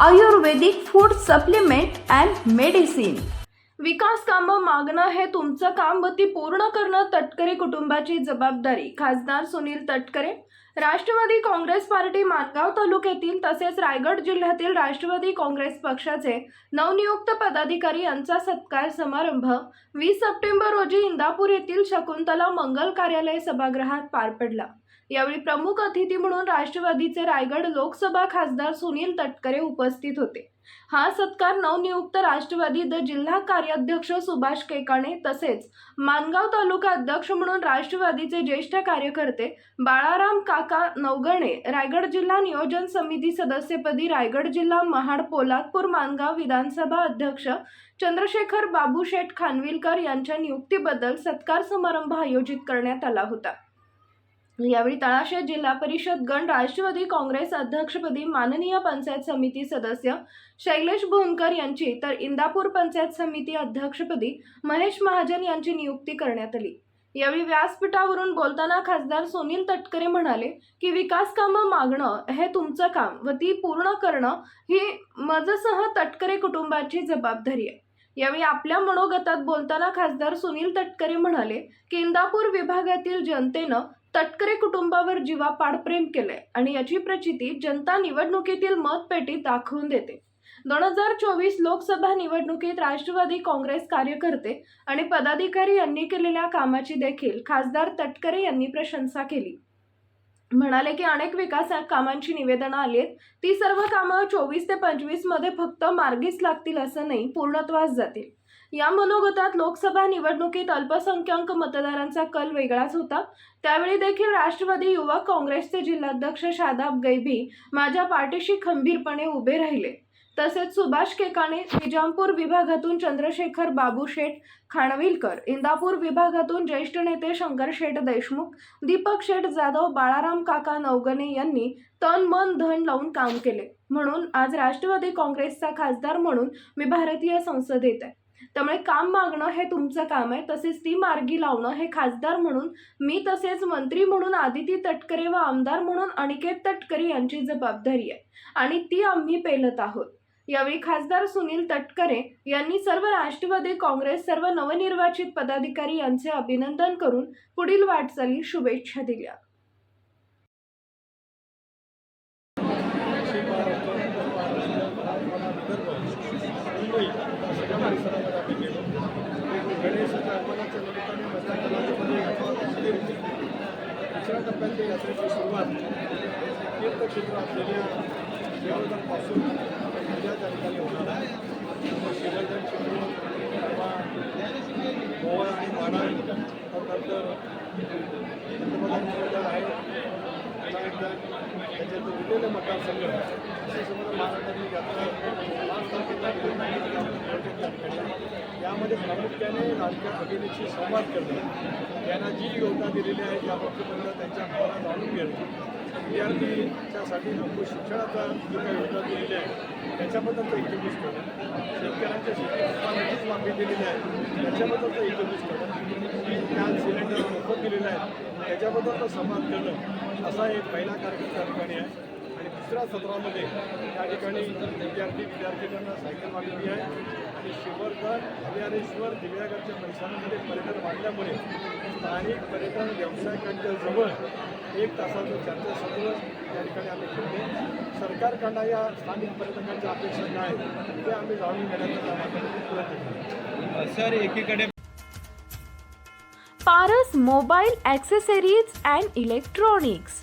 Ayurvedic food supplement and medicine. विकास कामं मागणं हे तुमचं काम व ती पूर्ण करणं तटकरे कुटुंबाची जबाबदारी. खासदार सुनील तटकरे राष्ट्रवादी काँग्रेस पार्टी मानगाव तालुक्यातील तसेच रायगड जिल्ह्यातील राष्ट्रवादी काँग्रेस पक्षाचे नवनियुक्त पदाधिकारी यांचा सत्कार समारंभ वीस सप्टेंबर रोजी इंदापूर येथील शकुंतला मंगल कार्यालय सभागृहात पार पडला. यावेळी प्रमुख अतिथी म्हणून राष्ट्रवादीचे रायगड लोकसभा खासदार सुनील तटकरे उपस्थित होते. हा सत्कार नवनियुक्त राष्ट्रवादी द जिल्हा कार्याध्यक्ष सुभाष केकाणे तसेच मानगाव तालुका अध्यक्ष म्हणून राष्ट्रवादीचे ज्येष्ठ कार्यकर्ते बाळाराम काका नवगणे रायगड जिल्हा नियोजन समिती सदस्यपदी रायगड जिल्हा महाड पोलादपूर मानगाव विधानसभा अध्यक्ष चंद्रशेखर बाबूशेठ खानविलकर यांच्या नियुक्तीबद्दल सत्कार समारंभ आयोजित करण्यात आला होता. यावेळी तळाशे जिल्हा परिषद गण राष्ट्रवादी काँग्रेस अध्यक्षपदी माननीय पंचायत समिती सदस्य शैलेश भोनकर यांची तर इंदापूर पंचायत समिती अध्यक्षपदी महेश महाजन यांची नियुक्ती करण्यात आली. यावेळी व्यासपीठावरून बोलताना खासदार सुनील तटकरे म्हणाले की विकास कामं मागणं हे तुमचं काम व ती पूर्ण करणं ही मजसह तटकरे कुटुंबाची जबाबदारी आहे. यावेळी आपल्या मनोगतात बोलताना खासदार सुनील तटकरे म्हणाले की इंदापूर विभागातील जनतेनं तटकरे कुटुंबावर जीवापाड प्रेम केलंय आणि याची प्रचिती जनता निवडणुकीतील मतपेटीत दाखवून देते. दोन हजार चोवीस लोकसभा निवडणुकीत राष्ट्रवादी काँग्रेस कार्यकर्ते आणि पदाधिकारी यांनी केलेल्या कामाची देखील खासदार तटकरे यांनी प्रशंसा केली. म्हणाले की अनेक विकास कामांची निवेदनं आली आहेत. ती सर्व कामं चोवीस ते पंचवीसमध्ये फक्त मार्गीच लागतील असं नाही पूर्णत्वास जातील. या मनोगतात लोकसभा निवडणुकीत अल्पसंख्याक मतदारांचा कल वेगळाच होता. त्यावेळी देखील राष्ट्रवादी युवक काँग्रेसचे जिल्हाध्यक्ष शादाब गैबी माझ्या पाठीशी खंबीरपणे उभे राहिले. तसेच सुभाष केकाणे निजामपूर विभागातून चंद्रशेखर बाबूशेठ खाणविलकर इंदापूर विभागातून ज्येष्ठ नेते शंकर शेठ देशमुख दीपक शेठ जाधव बाळाराम काका नवगणे यांनी तन मन धन लावून काम केले. म्हणून आज राष्ट्रवादी काँग्रेसचा खासदार म्हणून मी भारतीय संसदेत आहे. त्यामुळे काम मागणं हे तुमचं काम आहे. तसेच ती मार्गी लावणं हे खासदार म्हणून मी तसेच मंत्री म्हणून आदिती तटकरे व आमदार म्हणून अनिकेत तटकरे यांची जबाबदारी आहे. आणि ती आम्ही पेलत आहोत. यावेळी खासदार सुनील तटकरे यांनी सर्व राष्ट्रवादी काँग्रेस सर्व नवनिर्वाचित पदाधिकारी यांचे अभिनंदन करून पुढील वाटचाली शुभेच्छा दिल्या. परिसरामध्ये आम्ही गेलो गणेशाच्या आगमनाच्या निमित्ताने मस्तकामध्ये यात्रा होती दुसऱ्या टप्प्यातल्या यात्रेची सुरुवात तीर्थक्षेत्र असलेल्या देवळांपासून उद्या त्या ठिकाणी होणार आहे त्यामुळे शिवजन चिपळूण किंवा गोवा आणि माडा त्यानंतर पंतप्रधान महोदय आहेत पुन्हा एकदा त्याच्यात उरलेले मतदारसंघ असे समजा महाराष्ट्रातील यात्रा पाच तारखेला यामध्ये प्रामुख्याने राजकीय भगिनीशी संवाद करणे त्यांना जी योजना दिलेली आहे त्या बाबतीत त्यांच्या भावना जाणून घेणे विद्यार्थीच्यासाठी नको शिक्षणाचा जी काही योजना दिलेली आहे त्याच्याबद्दलचं इंट्रोड्यूस करणं शेतकऱ्यांच्या शेती मागणी दिलेली आहे. त्याच्याबद्दलचं इंट्रोड्यूस करणं गॅस सिलेंडर मोफत दिलेलं आहे त्याच्याबद्दलचा संवाद करणं असा एक पहिला कार्यक्रम त्या ठिकाणी आहे. आणि दुसऱ्या सत्रामध्ये त्या ठिकाणी विद्यार्थी विद्यार्थिनींना सायकल मागणी आहे. आणि शिवर्धन हरिहरेश्वर दिव्यागडच्या परिसरामध्ये पर्यटन वाढल्यामुळे स्थानिक पर्यटन व्यावसायिकांच्या जवळ एक तासाचं चर्चासत्र त्या ठिकाणी आम्ही ठेवले सरकारकडनं या स्थानिक पर्यटकांच्या अपेक्षा काय आहेत ते आम्ही जाणून घेण्याचा प्रयत्न सर एकीकडे Paras mobile accessories and electronics.